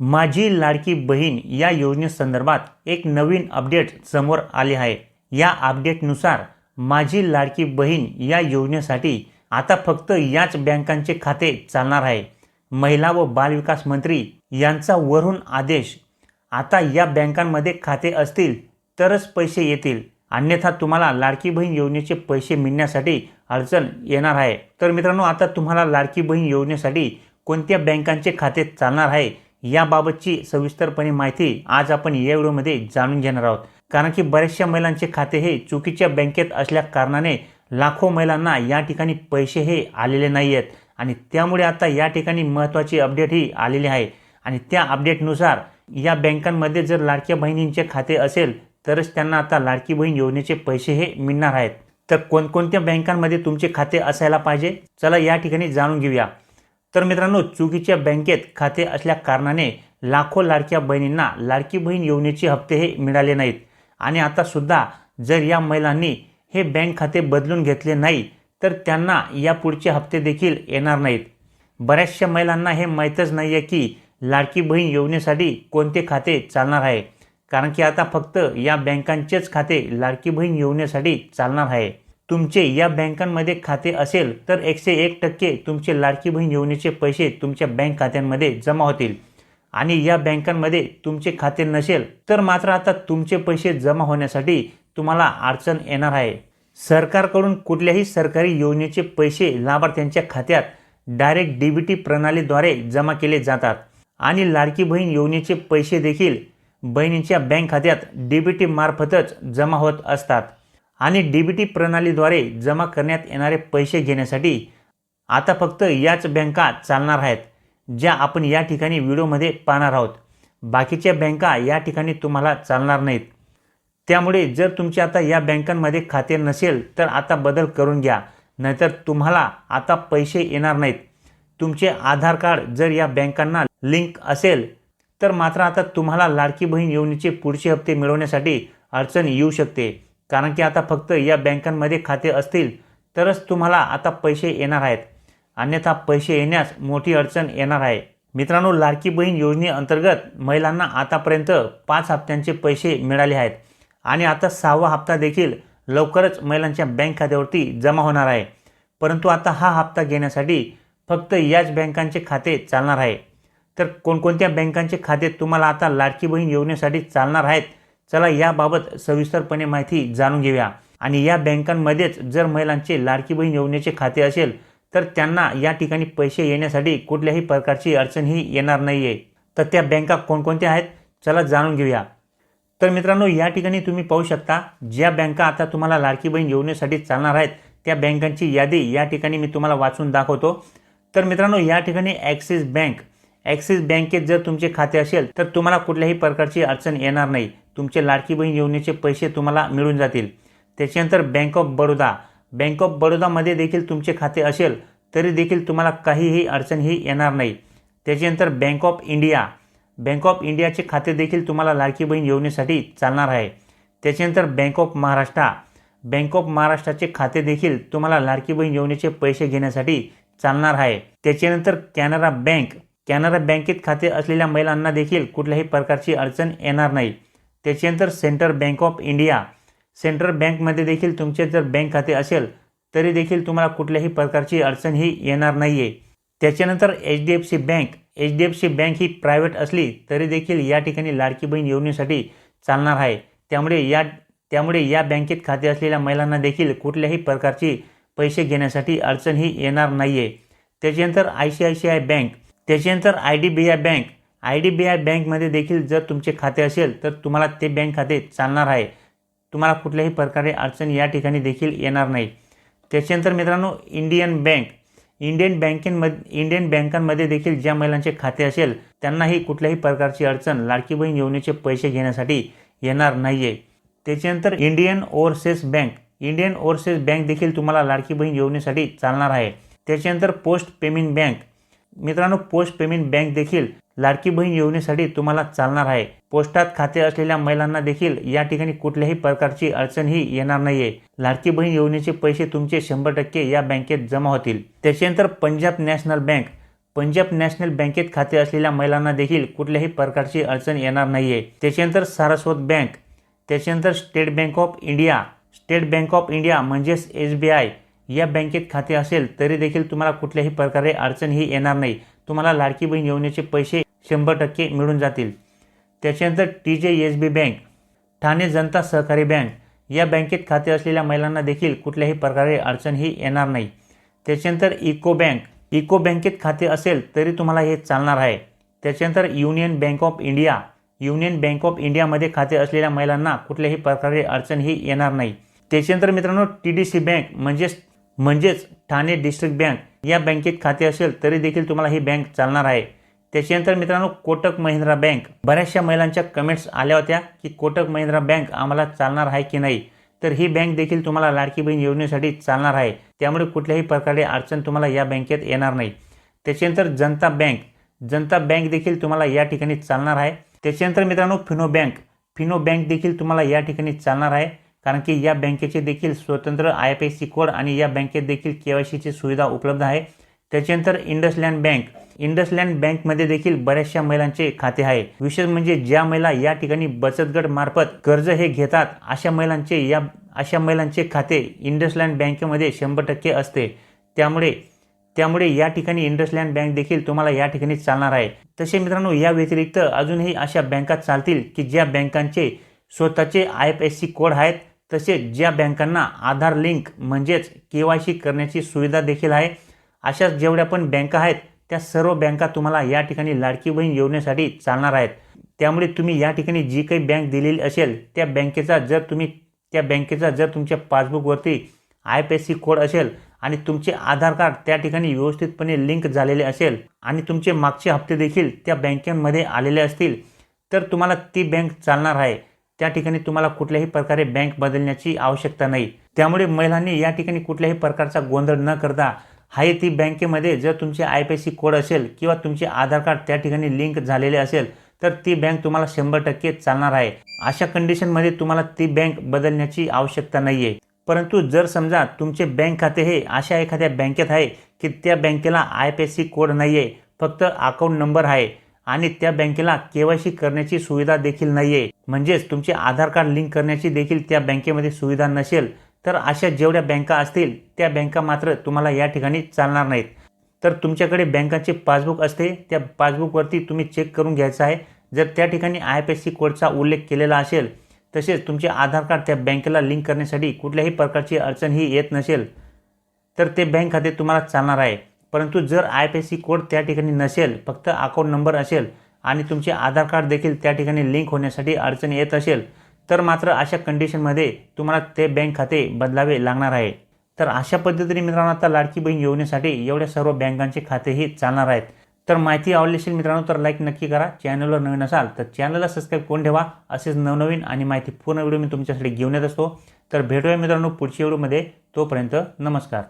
माझी लाडकी बहीण या योजनेसंदर्भात एक नवीन अपडेट समोर आले आहे. या अपडेटनुसार माझी लाडकी बहीण या योजनेसाठी आता फक्त याच बँकांचे खाते चालणार आहे. महिला व बालविकास मंत्री यांचा वरून आदेश आता या बँकांमध्ये खाते असतील तरच पैसे येतील. अन्यथा तुम्हाला लाडकी बहीण योजनेचे पैसे मिळण्यासाठी अडचण येणार आहे. तर मित्रांनो आता तुम्हाला लाडकी बहीण योजनेसाठी कोणत्या बँकांचे खाते चालणार आहे याबाबतची सविस्तरपणे माहिती आज आपण या व्हिडिओमध्ये जाणून घेणार आहोत. कारण की बऱ्याचशा महिलांचे खाते हे चुकीच्या बँकेत असल्या कारणाने लाखो महिलांना या ठिकाणी पैसे हे आलेले नाही आहेत आणि त्यामुळे आता या ठिकाणी महत्त्वाची अपडेट ही आलेली आहे. आणि त्या अपडेटनुसार या बँकांमध्ये जर लाडक्या बहिणींचे खाते असेल तरच त्यांना आता लाडकी बहीण योजनेचे पैसे हे मिळणार आहेत. तर कोणकोणत्या बँकांमध्ये तुमचे खाते असायला पाहिजे? चला या ठिकाणी जाणून घेऊया. तर मित्रांनो चुकीच्या बँकेत खाते असल्या कारणाने लाखो लाडक्या बहिणींना लाडकी बहीण योजनेचे हप्ते हे मिळाले नाहीत. आणि आतासुद्धा जर या महिलांनी हे बँक खाते बदलून घेतले नाही तर त्यांना या पुढचे हप्ते देखील येणार नाहीत. बऱ्याचशा महिलांना हे माहीतच नाही आहे की लाडकी बहीण योजनेसाठी कोणते खाते चालणार आहे. कारण की आता फक्त या बँकांचेच खाते लाडकी बहीण योजनेसाठी चालणार आहे. तुमचे या बँकांमध्ये खाते असेल तर एकशे एक टक्के तुमचे लाडकी बहीण योजनेचे पैसे तुमच्या बँक खात्यांमध्ये जमा होतील. आणि या बँकांमध्ये तुमचे खाते नसेल तर मात्र आता तुमचे पैसे जमा होण्यासाठी तुम्हाला अडचण येणार आहे. सरकारकडून कुठल्याही सरकारी योजनेचे पैसे लाभार्थ्यांच्या खात्यात डायरेक्ट डी बी टी प्रणालीद्वारे जमा केले जातात. आणि लाडकी बहीण योजनेचे पैसे देखील बहिणींच्या बँक खात्यात डी बी टीमार्फतच जमा होत असतात. आणि डी बी टी प्रणालीद्वारे जमा करण्यात येणारे पैसे घेण्यासाठी आता फक्त याच बँका चालणार आहेत ज्या आपण या ठिकाणी व्हिडिओमध्ये पाहणार आहोत. बाकीच्या बँका या ठिकाणी तुम्हाला चालणार नाहीत. त्यामुळे जर तुमचे आता या बँकांमध्ये खाते नसेल तर आता बदल करून घ्या. नाहीतर तुम्हाला आता पैसे येणार नाहीत. तुमचे आधार कार्ड जर या बँकांना लिंक असेल तर मात्र आता तुम्हाला लाडकी बहीण योजनेचे पुढचे हप्ते मिळवण्यासाठी अडचण येऊ शकते. कारण की आता फक्त या बँकांमध्ये खाते असतील तरच तुम्हाला आता पैसे येणार आहेत. अन्यथा पैसे येण्यास मोठी अडचण येणार आहे. मित्रांनो लाडकी बहीण योजनेअंतर्गत महिलांना आतापर्यंत पाच हप्त्यांचे पैसे मिळाले आहेत. आणि आता सहावा हप्ता देखील लवकरच महिलांच्या बँक खात्यावरती जमा होणार आहे. परंतु आता हा हप्ता घेण्यासाठी फक्त याच बँकांचे खाते चालणार आहे. तर कोणकोणत्या बँकांचे खाते तुम्हाला आता लाडकी बहीण योजनेसाठी चालणार आहेत चला याबाबत सविस्तरपणे माहिती जाणून घेऊया. आणि या बँकांमध्येच जर महिलांचे लाडकी बहीण योजनेचे खाते असेल तर त्यांना या ठिकाणी पैसे येण्यासाठी कुठल्याही प्रकारची अडचणही येणार नाही आहे तर त्या बँका कोणकोणत्या आहेत? चला जाणून घेऊया. तर मित्रांनो या ठिकाणी तुम्ही पाहू शकता ज्या बँका आता तुम्हाला लाडकी बहीण योजनेसाठी चालणार आहेत त्या बँकांची यादी या ठिकाणी मी तुम्हाला वाचून दाखवतो. तर मित्रांनो या ठिकाणी ॲक्सिस बँक ॲक्सिस बँकेत जर तुमचे खाते असेल तर तुम्हाला कुठल्याही प्रकारची अडचण येणार नाही. तुमचे लाडकी बहीण योजनेचे पैसे तुम्हाला मिळून जातील. त्याच्यानंतर bank of Baroda bank of बडोदामध्ये देखील तुमचे खाते असेल तरी देखील तुम्हाला काहीही अडचणही येणार नाही. त्याच्यानंतर bank of India bank of इंडियाचे खाते देखील तुम्हाला लाडकी बहीण योजनेसाठी चालणार आहे. त्याच्यानंतर bank of Maharashtra bank of महाराष्ट्राचे खाते देखील तुम्हाला लाडकी बहीण योजनेचे पैसे घेण्यासाठी चालणार आहे. त्याच्यानंतर कॅनरा बँक कॅनरा बँकेत खाते असलेल्या महिलांना देखील कुठल्याही प्रकारची अडचण येणार नाही. त्याच्यानंतर central bank of India central बँकमध्ये देखील तुमचे जर बँक खाते असेल तरी देखील तुम्हाला कुठल्याही प्रकारची अडचण ही येणार नाही आहे त्याच्यानंतर H D F C bank H D F C bank ही प्रायव्हेट असली तरी देखील या ठिकाणी लाडकी बहीण योजनेसाठी चालणार आहे. त्यामुळे या त्यामुळे या बँकेत खाते असलेल्या महिलांना देखील कुठल्याही प्रकारची पैसे घेण्यासाठी अडचण ही येणार नाही आहे त्याच्यानंतर I C I C I bank त्याच्यानंतर I D B I bank I D B I बँकमध्ये देखील जर तुमचे खाते असेल तर तुम्हाला ते बँक खाते चालणार आहे. तुम्हाला कुठल्याही प्रकारे अडचण या ठिकाणी देखील येणार नाही. त्याच्यानंतर मित्रांनो इंडियन बँक. इंडियन बँकेमध्ये इंडियन बँकांमध्ये देखील ज्या महिलांचे खाते असेल त्यांनाही कुठल्याही प्रकारची अडचण लाडकी बहीण योजनेचे पैसे घेण्यासाठी येणार नाही आहे त्याच्यानंतर Indian overseas bank. Indian overseas bank देखील तुम्हाला लाडकी बहीण योजनेसाठी चालणार आहे. त्याच्यानंतर पोस्ट पेमेंट बँक. मित्रांनो पोस्ट पेमेंट बँक देखील लाडकी बहीण योजनेसाठी तुम्हाला चालणार आहे. पोस्टात खाते असलेल्या महिलांना देखील या ठिकाणी कुठल्याही प्रकारची अडचणही येणार नाहीये. लाडकी बहीण योजनेचे पैसे तुमचे शंभर टक्के या बँकेत जमा होतील. त्याच्यानंतर Punjab national bank Punjab national बँकेत खाते असलेल्या महिलांना देखील कुठल्याही प्रकारची अडचण येणार नाही आहे त्याच्यानंतर सारस्वत बँक त्याच्यानंतर state bank of India state bank of India म्हणजेच एस बी आय या बँकेत खाते असेल तरी देखील तुम्हाला कुठल्याही प्रकारे अडचण ही येणार नाही. तुम्हाला लाडकी बहीण योजनेचे पैसे शंभर टक्के मिळून जातील. त्याच्यानंतर T J S B bank Thane Janata Sahakari bank या बँकेत खाते असलेल्या महिलांना देखील कुठल्याही प्रकारे अडचण ही येणार नाही. त्याच्यानंतर इको बँक इको बँकेत खाते असेल तरी तुम्हाला हे चालणार आहे. त्याच्यानंतर union bank of India union bank of इंडियामध्ये खाते असलेल्या महिलांना कुठल्याही प्रकारे अडचण ही येणार नाही. त्याच्यानंतर मित्रांनो टी डी सी बँक म्हणजेच म्हणजेच ठाणे डिस्ट्रिक्ट बँक या बँकेत खाते असेल तरी देखील तुम्हाला ही बँक चालणार आहे. त्याच्यानंतर मित्रांनो कोटक महिंद्रा बँक. बऱ्याचशा महिलांच्या कमेंट्स आल्या होत्या की कोटक महिंद्रा बँक आम्हाला चालणार आहे की नाही. तर ही बँक देखील तुम्हाला लाडकी बहीण योजनेसाठी चालणार आहे. त्यामुळे कुठल्याही प्रकारे अडचण तुम्हाला या बँकेत येणार नाही. त्याच्यानंतर जनता बँक. जनता बँक देखील तुम्हाला या ठिकाणी चालणार आहे. त्याच्यानंतर मित्रांनो फिनो बँक. फिनो बँक देखील तुम्हाला या ठिकाणी चालणार आहे. कारण की या बँकेचे देखील स्वतंत्र I F S C code आणि या बँकेत देखील के वाय सीची सुविधा उपलब्ध आहे. त्याच्यानंतर इंडसलँड बँक. इंडसलँड बँकमध्ये देखील बऱ्याचशा महिलांचे खाते आहे. विशेष म्हणजे ज्या महिला या ठिकाणी बचत गट मार्फत कर्ज हे घेतात अशा महिलांचे या अशा महिलांचे खाते इंडसलँड बँकेमध्ये शंभर टक्के असते. त्यामुळे त्यामुळे या ठिकाणी इंडसलँड बँक देखील तुम्हाला या ठिकाणी चालणार आहे. तसे मित्रांनो या व्यतिरिक्त अजूनही अशा बँका चालतील की ज्या बँकांचे स्वतःचे I F S C code आहेत तसेच ज्या बँकांना आधार लिंक म्हणजेच के वाय सी करण्याची सुविधा देखील आहे. अशाच जेवढ्या पण बँका आहेत त्या सर्व बँका तुम्हाला या ठिकाणी लाडकी बहीण योजनेसाठी चालणार आहेत. त्यामुळे तुम्ही या ठिकाणी जी काही बँक दिलेली असेल त्या बँकेचा जर तुम्ही त्या बँकेचा जर तुमच्या पासबुकवरती I P S C code असेल आणि तुमचे आधार कार्ड त्या ठिकाणी व्यवस्थितपणे लिंक झालेले असेल आणि तुमचे मागचे हप्ते देखील त्या बँकेमध्ये आलेले असतील तर तुम्हाला ती बँक चालणार आहे. त्या ठिकाणी तुम्हाला कुठल्याही प्रकारे बँक बदलण्याची आवश्यकता नाही. त्यामुळे महिलांनी या ठिकाणी कुठल्याही प्रकारचा गोंधळ न करता आहे ती बँकेमध्ये जर तुमचे आय पी सी कोड असेल किंवा तुमचे आधार कार्ड त्या ठिकाणी लिंक झालेले असेल तर ती बँक तुम्हाला शंभर टक्के चालणार आहे. अशा कंडिशनमध्ये तुम्हाला ती बँक बदलण्याची आवश्यकता नाही आहे परंतु जर समजा तुमचे बँक खाते हे अशा एखाद्या बँकेत आहे की त्या बँकेला आय पी सी कोड नाही आहे फक्त अकाउंट नंबर आहे आणि त्या बँकेला केवायसी करण्याची सुविधा देखील नाही आहे म्हणजेच तुमचे आधार कार्ड लिंक करण्याची देखील त्या बँकेमध्ये सुविधा नसेल तर अशा जेवढ्या बँका असतील त्या बँका मात्र तुम्हाला या ठिकाणी चालणार नाहीत. तर तुमच्याकडे बँकाचे पासबुक असते त्या पासबुकवरती तुम्ही चेक करून घ्यायचं आहे. जर त्या ठिकाणी आय पी एस सी कोडचा उल्लेख केलेला असेल तसेच तुमचे आधार कार्ड त्या बँकेला लिंक करण्यासाठी कुठल्याही प्रकारची अडचण ही येत नसेल तर ते बँक खाते तुम्हाला चालणार आहे. परंतु जर I P S C code त्या ठिकाणी नसेल फक्त अकाउंट नंबर असेल आणि तुमचे आधार कार्ड देखील त्या ठिकाणी लिंक होण्यासाठी अडचण येत असेल तर मात्र अशा कंडिशनमध्ये तुम्हाला ते बँक खाते बदलावे लागणार आहे. तर अशा पद्धतीने मित्रांनो आता लाडकी बहीण योजनेसाठी एवढ्या सर्व बँकांचे खातेही चालणार आहेत. तर माहिती आवडली असेल मित्रांनो तर लाईक नक्की करा. चॅनलवर नवीन असाल तर चॅनलला सबस्क्राईब करून ठेवा. असेच नवनवीन आणि माहिती पूर्ण व्हिडिओ मी तुमच्यासाठी घेऊन येत असतो. तर भेटूया मित्रांनो पुढच्या व्हिडिओमध्ये तोपर्यंत नमस्कार.